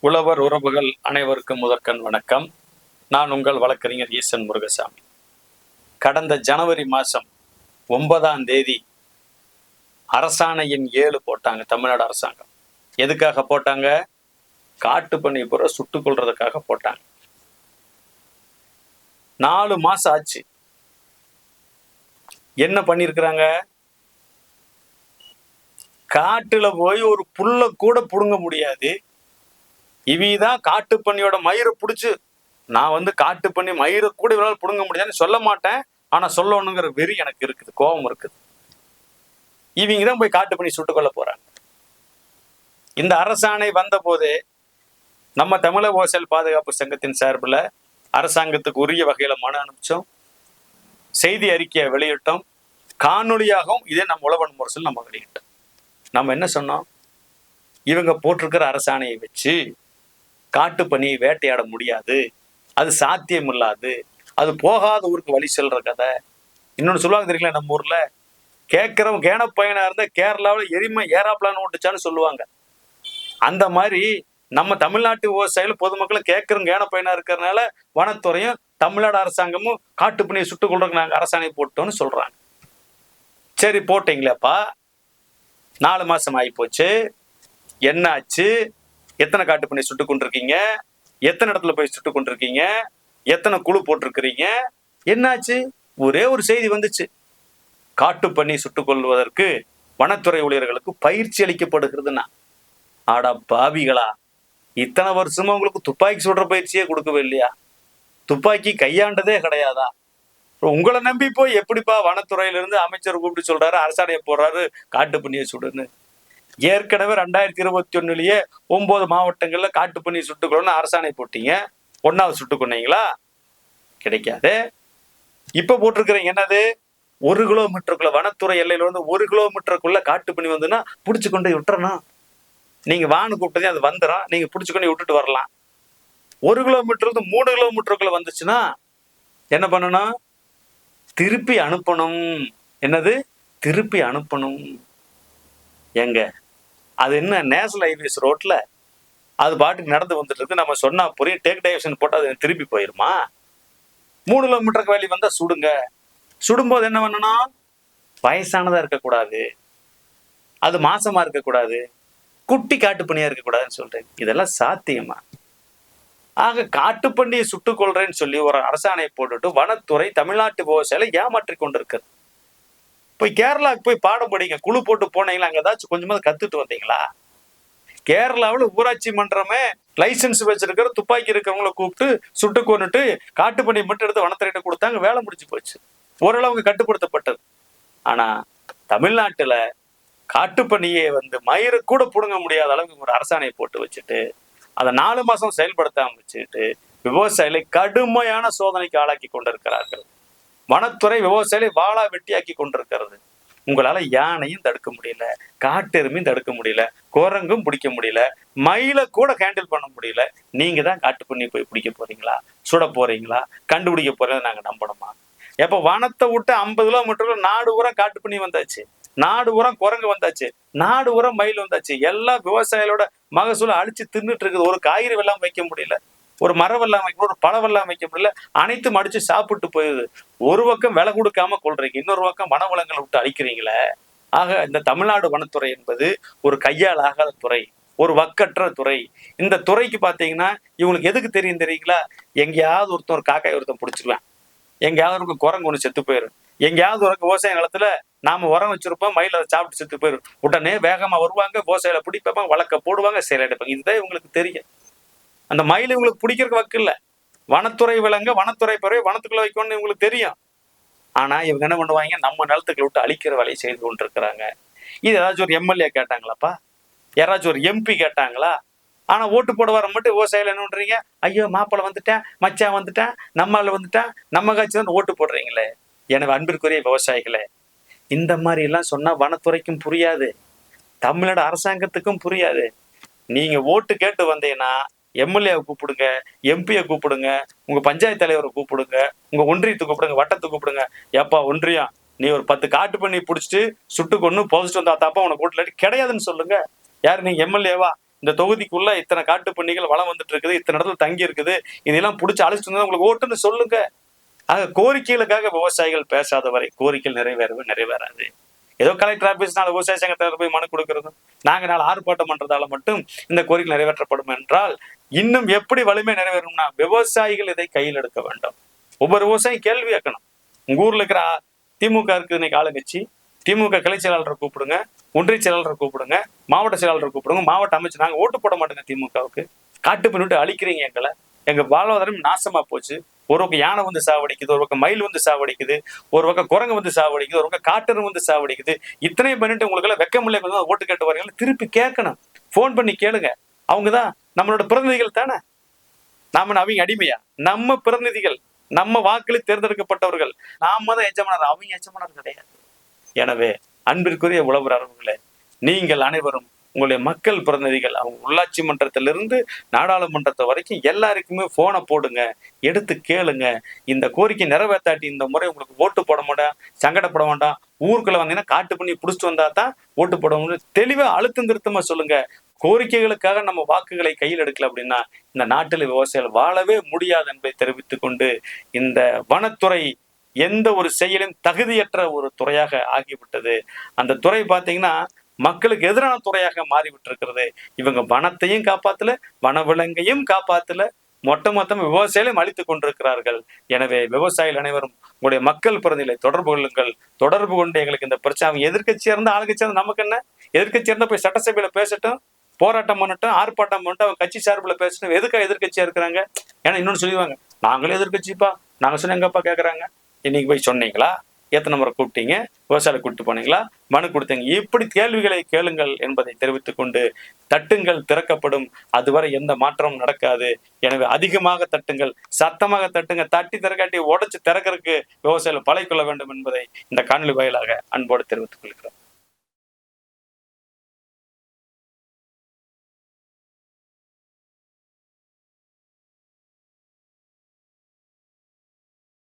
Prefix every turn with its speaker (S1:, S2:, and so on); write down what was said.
S1: உழவர் உறவுகள் அனைவருக்கும் முதற்கண் வணக்கம். நான் உங்கள் வழக்கறிஞர் ஈசன் முருகசாமி. கடந்த ஜனவரி மாதம் ஒன்பதாம் தேதி அரசாணையின் ஏழு போட்டாங்க தமிழ்நாடு அரசாங்கம். எதுக்காக போட்டாங்க? காட்டு பண்ணி பூரா சுட்டுக் கொள்றதுக்காக போட்டாங்க. நாலு மாசம் ஆச்சு. என்ன பண்ணியிருக்கிறாங்க காட்டுல போய் ஒரு புல்ல கூட புடுங்க முடியாது. இவிதான் காட்டு பண்ணியோட மயிரை பிடிச்சு நான் வந்து காட்டு பண்ணி மயிரை கூட இவரால் பிடுங்க முடியாதுன்னு சொல்ல மாட்டேன். ஆனா சொல்லணுங்கிற வெறி எனக்கு இருக்குது கோபம் இருக்குது. இவங்க தான் போய் காட்டு பண்ணி சுட்டுக் கொள்ள போறாங்க. இந்த அரசாணை வந்த போதே நம்ம தமிழக ஓசல் பாதுகாப்பு சங்கத்தின் சார்பில் அரசாங்கத்துக்கு உரிய வகையில் மனு அனுப்பிச்சோம். செய்தி அறிக்கையை வெளியிட்டோம். காணொளியாகவும் இதே நம்ம உழவன் முரசில் நம்ம வெளியிட்டோம். நம்ம என்ன சொன்னோம்? இவங்க போட்டிருக்கிற அரசாணையை வச்சு காட்டுப்பணி வேட்டையாட முடியாது. அது சாத்தியம் இல்லாது அது போகாத ஊருக்கு வழி செல்ற கதை. இன்னொன்று சொல்லுவாங்க தெரியல நம்ம ஊர்ல? கேட்கிறவன் கேன பையனா இருந்தா கேரளாவில் எரிமை ஏராப்ளான் ஓட்டுச்சான்னு சொல்லுவாங்க. அந்த மாதிரி நம்ம தமிழ்நாட்டு விவசாயிகள் பொதுமக்களும் கேட்கிறவங்க கேன பையனா இருக்கிறதுனால வனத்துறையும் தமிழ்நாடு அரசாங்கமும் காட்டு பண்ணியை சுட்டுக் கொள்றதுக்கு நாங்கள் அரசாணை போட்டோம்னு சொல்றாங்க. சரி போட்டீங்களேப்பா. நாலு மாசம் ஆகி போச்சு என்ன ஆச்சு எத்தனை காட்டு பண்ணி சுட்டு கொண்டிருக்கீங்க? எத்தனை இடத்துல போய் சுட்டு கொண்டிருக்கீங்க? எத்தனை குழு போட்டிருக்கிறீங்க? என்னாச்சு? ஒரே ஒரு செய்தி வந்துச்சு. காட்டு பண்ணி சுட்டுக் கொள்வதற்கு வனத்துறை ஊழியர்களுக்கு பயிற்சி அளிக்கப்படுகிறதுனா ஆடா பாவிகளா. இத்தனை வருஷமா உங்களுக்கு துப்பாக்கி சுடுற பயிற்சியே கொடுக்கவே இல்லையா? துப்பாக்கி கையாண்டதே கிடையாதா? உங்களை நம்பி போய் எப்படிப்பா வனத்துறையில இருந்து அமைச்சர் கூப்பிட்டு சொல்றாரு அரசாணையை போடுறாரு காட்டு பண்ணியை சுடுன்னு. ஏற்கனவே ரெண்டாயிரத்தி இருபத்தி ஒன்னுலயே ஒன்பது மாவட்டங்கள்ல காட்டு பண்ணி சுட்டுக்கணும்னு அரசாணை போட்டீங்க. ஒன்னாவது சுட்டு கொண்டீங்களா கிடைக்காது. இப்ப போட்டிருக்கிறீங்க என்னது? ஒரு கிலோமீட்டருக்குள்ள வனத்துறை எல்லையில இருந்து ஒரு கிலோமீட்டருக்குள்ள காட்டு பண்ணி வந்துன்னா புடிச்சு கொண்டு விட்டுறணும். நீங்க வானு கூப்பிட்டதே அது வந்துடும் நீங்க புடிச்சு கொண்டு விட்டுட்டு வரலாம். ஒரு கிலோமீட்டர் இருந்து மூணு கிலோமீட்டருக்குள்ள வந்துச்சுன்னா என்ன பண்ணணும்? திருப்பி அனுப்பணும். என்னது? திருப்பி அனுப்பணும். எங்க அது என்ன நேஷனல் ஹைவேஸ் ரோட்ல அது பாட்டுக்கு நடந்து வந்துட்டு இருக்கு. நம்ம சொன்னா புரியும். டேக் டைவர்ஷன் போட்டு அது திருப்பி போயிருமா? மூணு கிலோமீட்டருக்கு வேலி வந்தா சுடுங்க. சுடும்போது என்ன பண்ணணும் வயசானதா இருக்கக்கூடாது. அது மாசமா இருக்கக்கூடாது. குட்டி காட்டுப்பண்ணியா இருக்கக்கூடாதுன்னு சொல்றேன். இதெல்லாம் சாத்தியமா? ஆக காட்டுப்பண்ணியை சுட்டுக் கொள்றேன்னு சொல்லி ஒரு அரசாணையை போட்டுட்டு வனத்துறை தமிழ்நாட்டு விவசாயிகளை ஏமாற்றி கொண்டிருக்கிறது. போய் கேரளாவுக்கு போய் பாடம் படிங்க. குழு போட்டு போனீங்களா? அங்க ஏதாச்சும் கொஞ்சமாவது கத்துட்டு வந்தீங்களா? கேரளாவில் ஊராட்சி மன்றமே லைசன்ஸ் வச்சிருக்கிற துப்பாக்கி இருக்கிறவங்கள கூப்பிட்டு சுட்டு கொண்டுட்டு காட்டுப்பணி மட்டும் எடுத்து வனத்துறையிட்ட கொடுத்தாங்க. வேலை முடிஞ்சு போச்சு. ஓரளவுக்கு கட்டுப்படுத்தப்பட்டது. ஆனா தமிழ்நாட்டுல காட்டுப்பணியை வந்து மயிரை கூட புடுங்க முடியாத அளவுக்கு ஒரு அரசாணையை போட்டு வச்சுட்டு அதை நாலு மாசம் செயல்படுத்தாம வச்சுட்டு விவசாயிகளை கடுமையான சோதனைக்கு ஆளாக்கி கொண்டிருக்கிறார்கள். வனத்துறை விவசாயிகளை வாழா வெட்டியாக்கி கொண்டிருக்கிறது. உங்களால யானையும் தடுக்க முடியல காட்டெருமையும் தடுக்க முடியல குரங்கும் பிடிக்க முடியல மயில கூட ஹேண்டில் பண்ண முடியல. நீங்க தான் காட்டு பண்ணி போய் பிடிக்க போறீங்களா? சுட போறீங்களா? கண்டுபிடிக்க போறீங்க நாங்க நம்பணுமா? எப்ப வனத்தை விட்டு ஐம்பது கிலோமீட்டர்ல நாடு உரம் காட்டு பண்ணி வந்தாச்சு. நாடு உரம் குரங்கு வந்தாச்சு. நாடு உரம் மயில் வந்தாச்சு. எல்லா விவசாயிகளோட மகசூலை அழிச்சு தின்னுட்டு இருக்குது. ஒரு காய்கறி எல்லாம் வைக்க முடியல. ஒரு மரம் வெள்ளாம ஒரு பழம் வைக்க முடியல அனைத்தும் அடிச்சு சாப்பிட்டு போயிடுது. ஒரு பக்கம் விலை கொடுக்காம கொள்றீங்க இன்னொரு பக்கம் வனவளங்களை விட்டு அழிக்கிறீங்களே. ஆக இந்த தமிழ்நாடு வனத்துறை என்பது ஒரு கையால் ஆகாத துறை ஒரு வக்கற்ற துறை. இந்த துறைக்கு பாத்தீங்கன்னா இவங்களுக்கு எதுக்கு தெரியும் தெரியுங்களா? எங்கேயாவது ஒருத்தன் ஒரு காக்காய் ஒருத்தன் பிடிச்சிருவேன். எங்கேயாவது ஒரு குரங்கு ஒன்று செத்து போயிடும் எங்கேயாவது ஒரு விவசாய நிலத்துல நாம உரம் வச்சிருப்போம் மயில் அதை சாப்பிட்டு செத்து போயிடும் உடனே வேகமா வருவாங்க விவசாயில பிடிப்பாங்க வழக்க போடுவாங்க செயல் எடுப்பாங்க. இதுதான் இவங்களுக்கு தெரியும். அந்த மயில் இவங்களுக்கு பிடிக்கிறதுக்கு வக்கு வனத்துறை விலங்க வனத்துறை பிறகு வனத்துக்குள்ள வைக்கணும்னு இவங்களுக்கு தெரியும். ஆனா இவங்க என்ன பண்ணுவாங்க? நம்ம நிலத்துக்குள்ள விட்டு அழிக்கிற வேலையை செய்து கொண்டிருக்கிறாங்க. இது ஏதாச்சும் ஒரு எம்எல்ஏ கேட்டாங்களாப்பா? யாராச்சும் ஒரு எம்பி கேட்டாங்களா? ஆனா ஓட்டு போட வர மட்டும் விவசாயில என்ன பண்றீங்க ஐயோ மாப்பிள்ளை வந்துட்டேன் மச்சான் வந்துட்டேன் நம்மால வந்துட்டேன் நம்ம காட்சி தான் ஓட்டு போடுறீங்களே. எனவே அன்பிற்குரிய விவசாயிகளே இந்த மாதிரி எல்லாம் சொன்னா வனத்துறைக்கும் புரியாது. தமிழ்நாடு அரசாங்கத்துக்கும் புரியாது. நீங்க ஓட்டு கேட்டு வந்தீங்கன்னா எம்எல்ஏவை கூப்பிடுங்க எம்பியை கூப்பிடுங்க உங்க பஞ்சாயத்து தலைவரை கூப்பிடுங்க உங்க ஒன்றியத்தை கூப்பிடுங்க வட்டத்தை கூப்பிடுங்க. ஏப்பா ஒன்றியம் நீ ஒரு பத்து காட்டு பண்ணி பிடிச்சிட்டு சுட்டு கொண்டு போதிச்சுட்டு வந்தா தாப்பா உனக்கு ஓட்டுல கிடையாதுன்னு சொல்லுங்க. யாரு நீங்க எம்எல்ஏவா இந்த தொகுதிக்குள்ள இத்தனை காட்டு பண்ணிகள் வளம் வந்துட்டு இருக்குது இத்தனை இடத்துல தங்கி இருக்குது இதெல்லாம் பிடிச்சி அழைச்சிட்டு வந்தா உங்களுக்கு ஓட்டுன்னு சொல்லுங்க. ஆக கோரிக்கைகளுக்காக விவசாயிகள் பேசாத வரை கோரிக்கைகள் நிறைவேறவே நிறைவேறாது. ஏதோ கலெக்டர் ஆஃபீஸ்னால விவசாய சங்கத்தில் போய் மனு கொடுக்கறதும் நாங்கள் நாள் ஆர்ப்பாட்டம் பண்றதால மட்டும் இந்த கோரிக்கை நிறைவேற்றப்படும் என்றால் இன்னும் எப்படி வலிமை நிறைவேறும்னா விவசாயிகள் இதை கையில் எடுக்க வேண்டும். ஒவ்வொரு விவசாயி கேள்வி கேட்கணும். உங்க ஊர்ல இருக்கிற திமுக இருக்குது இன்னைக்கு ஆளுங்கட்சி. திமுக கிளை செயலாளரை கூப்பிடுங்க ஒன்றிய செயலாளரை கூப்பிடுங்க மாவட்ட செயலாளரை கூப்பிடுங்க மாவட்ட அமைச்சு நாங்க ஓட்டு போட மாட்டோங்க திமுகவுக்கு. காட்டு பண்ணிட்டு அழிக்கிறீங்க எங்களை. எங்க வாழ்வாதாரம் நாசமா போச்சு. ஒரு பக்கம் யானை வந்து சாவடிக்குது ஒரு பக்கம் மயில் வந்து சாவடிக்குது ஒரு பக்கம் குரங்கு வந்து சாவடிக்குது ஒரு பக்கம் காட்டர் வந்து சாவடிக்குது. இத்தனையும் பண்ணிட்டு உங்களுக்கு எல்லாம் வெக்கமில்லை கொஞ்சம் ஓட்டு கேட்டு வரீங்களா? திருப்பி கேட்கணும். ஃபோன் பண்ணி கேளுங்க. அவங்க தான் நம்மளோட பிரதிநிதிகள் தானே? நாம அவங்க அடிமையா? நம்ம பிரதிநிதிகள் நம்ம வாக்களில் தேர்ந்தெடுக்கப்பட்டவர்கள். நாம தான் எஜமானர். அவங்க எஜமானர் கிடையாது. எனவே அன்பிற்குரிய உழவர் அரவுகளே நீங்கள் அனைவரும் உங்களுடைய மக்கள் பிரதிநிதிகள் அவங்க உள்ளாட்சி மன்றத்திலிருந்து நாடாளுமன்றத்தை வரைக்கும் எல்லாருக்குமே போனை போடுங்க எடுத்து கேளுங்க. இந்த கோரிக்கை நிறைவேற்றாட்டி இந்த முறை உங்களுக்கு ஓட்டு போட மாட்டேன் சங்கடப்பட வேண்டாம் ஊருக்குள்ள வந்தீங்கன்னா காட்டு பண்ணி பிடிச்சிட்டு வந்தா தான் ஓட்டு போட முடியும். தெளிவாக அழுத்தம் திருத்தமா சொல்லுங்க. கோரிக்கைகளுக்காக நம்ம வாக்குகளை கையில் எடுக்கல அப்படின்னா இந்த நாட்டில் விவசாயிகள் வாழவே முடியாது என்பதை தெரிவித்துக் கொண்டு இந்த வனத்துறை எந்த ஒரு செயலும் தகுதியற்ற ஒரு துறையாக ஆகிவிட்டது. அந்த துறை பார்த்தீங்கன்னா மக்களுக்கு எதிரான துறையாக மாறிவிட்டு இருக்கிறது இவங்க வனத்தையும் காப்பாத்தல வனவிலங்கையும் காப்பாத்தல மொத்த மொத்தம் விவசாயிகளையும் அழித்துக் கொண்டிருக்கிறார்கள். எனவே விவசாயிகள் அனைவரும் உங்களுடைய மக்கள் பிரதிநிலை தொடர்பு கொள்ளுங்கள். தொடர்பு கொண்டு எங்களுக்கு இந்த பிரச்சனை அவங்க எதிர்க்கட்சியா இருந்தா ஆளுங்கட்சியா இருந்தா நமக்கு என்ன? எதிர்க்கட்சியா இருந்தா போய் சட்டசபையில பேசட்டும் போராட்டம் பண்ணட்டும் ஆர்ப்பாட்டம் பண்ணட்டும் அவங்க கட்சி சார்பில் பேசட்டும். எதுக்காக எதிர்க்கட்சியா இருக்கிறாங்க? ஏன்னா இன்னொன்னு சொல்லுவாங்க நாங்களும் எதிர்க்கட்சிப்பா. நாங்கள் சொன்ன எங்கப்பா கேட்குறாங்க இன்னைக்கு போய் சொன்னீங்களா? எத்தனை முறை கூப்பிட்டீங்க விவசாயிகளை கூப்பிட்டு போனீங்களா? மனு கொடுத்தீங்க. இப்படி கேள்விகளை கேளுங்கள் என்பதை தெரிவித்துக் கொண்டு தட்டுங்கள் திறக்கப்படும். அதுவரை எந்த மாற்றமும் நடக்காது. எனவே அதிகமாக தட்டுங்கள். சத்தமாக தட்டுங்க. தட்டி திறக்காட்டி உடைச்சு திறக்கறதுக்கு விவசாயிகள் பழகிக்கொள்ள வேண்டும் என்பதை இந்த காணொலி வாயிலாக அன்போடு தெரிவித்துக் கொள்கிறோம்.